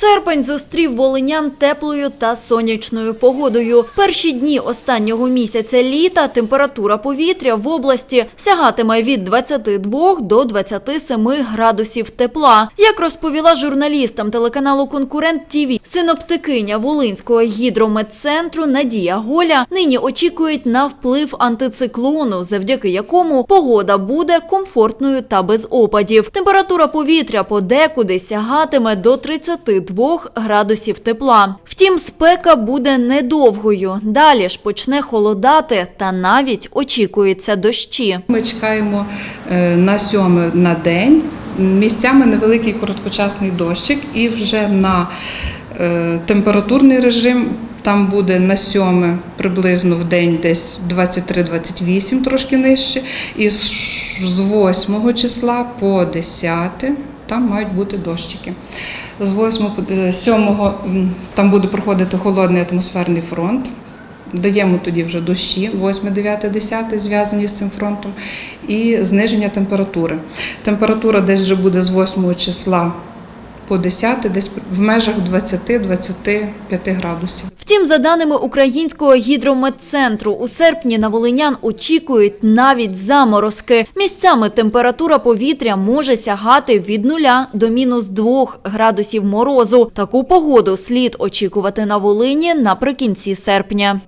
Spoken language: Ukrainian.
Серпень зустрів волинян теплою та сонячною погодою. Перші дні останнього місяця літа температура повітря в області сягатиме від 22 до 27 градусів тепла. Як розповіла журналістам телеканалу Конкурент ТІВІ, синоптикиня Волинського гідрометцентру Надія Голя нині очікують на вплив антициклону, завдяки якому погода буде комфортною та без опадів. Температура повітря подекуди сягатиме до 32 градусів тепла. Втім, спека буде недовгою. Далі ж почне холодати та навіть очікується дощі. Ми чекаємо е, на сьоме на день. Місцями невеликий короткочасний дощик, і вже на е, температурний режим там буде на сьоме приблизно в день десь 23-28, трошки нижче. І з 8 числа по 10 там мають бути дощики. З 8 по е, 7 м, там буде проходити холодний атмосферний фронт. Даємо тоді вже дощі 8, 9, 10 зв'язані з цим фронтом і зниження температури. Температура десь вже буде з 8 числа по 10, десь в межах 20-25 градусів. Втім, за даними Українського гідрометцентру, у серпні на волинян очікують навіть заморозки. Місцями температура повітря може сягати від 0 до мінус 2 градусів морозу. Таку погоду слід очікувати на Волині наприкінці серпня.